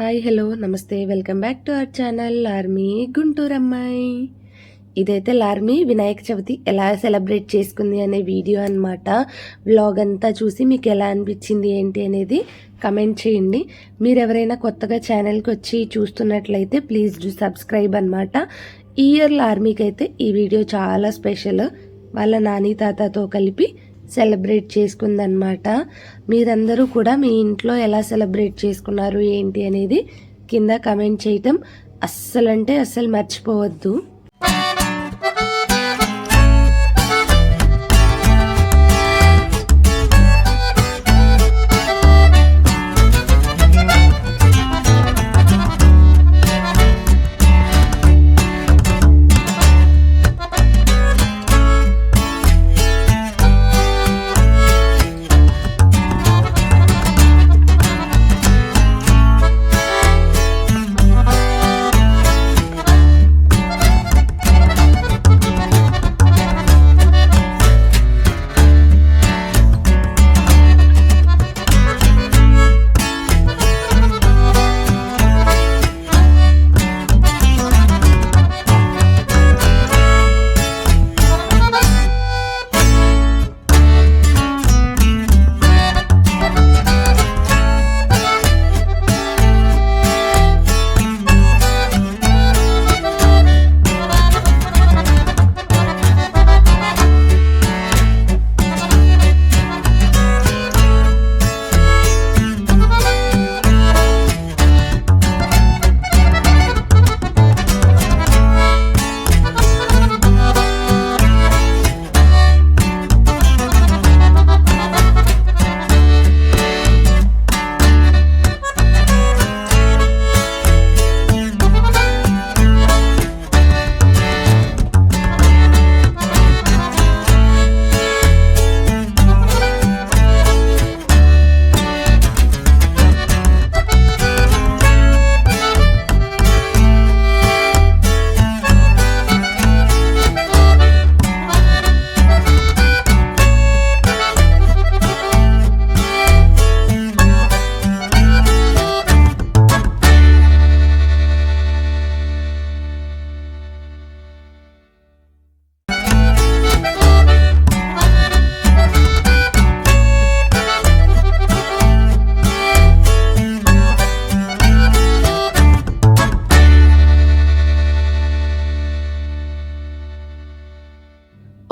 Hi hello నమస్తే welcome back to our channel లార్మీ Guntur అమ్మాయి ఇదైతే లార్మీ వినాయక చవితి ఎలా సెలబ్రేట్ చేసుకుంది అనే వీడియో అనమాట వ్లాగ్ అంతా చూసి మీకు ఎలా అనిపించింది ఏంటి అనేది కమెంట్ చేయండి. మీరు ఎవరైనా కొత్తగా ఛానల్కి వచ్చి చూస్తున్నట్లయితే ప్లీజ్ డూ సబ్స్క్రైబ్ అనమాట ఈ ఇయర్ లార్మీకి అయితే ఈ వీడియో చాలా స్పెషల్. వాళ్ళ నాని తాతతో కలిపి సెలబ్రేట్ చేసుకుందనమాట మీరందరూ కూడా మీ ఇంట్లో ఎలా సెలబ్రేట్ చేసుకున్నారు ఏంటి అనేది కింద కమెంట్ చేయటం అస్సలంటే అస్సలు మర్చిపోవద్దు.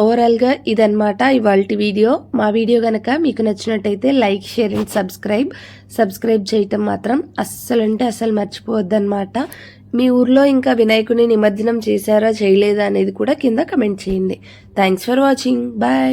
ఓవరాల్గా ఇదన్నమాట ఇవాళ వీడియో. మా వీడియో కనుక మీకు నచ్చినట్టయితే like share and subscribe. Subscribe చేయటం మాత్రం అస్సలు అంటే అస్సలు మర్చిపోవద్దన్నమాట. మీ ఊర్లో ఇంకా వినాయకుని నిమజ్జనం చేశారా చేయలేదా అనేది కూడా కింద కమెంట్ చేయండి. Thanks for watching bye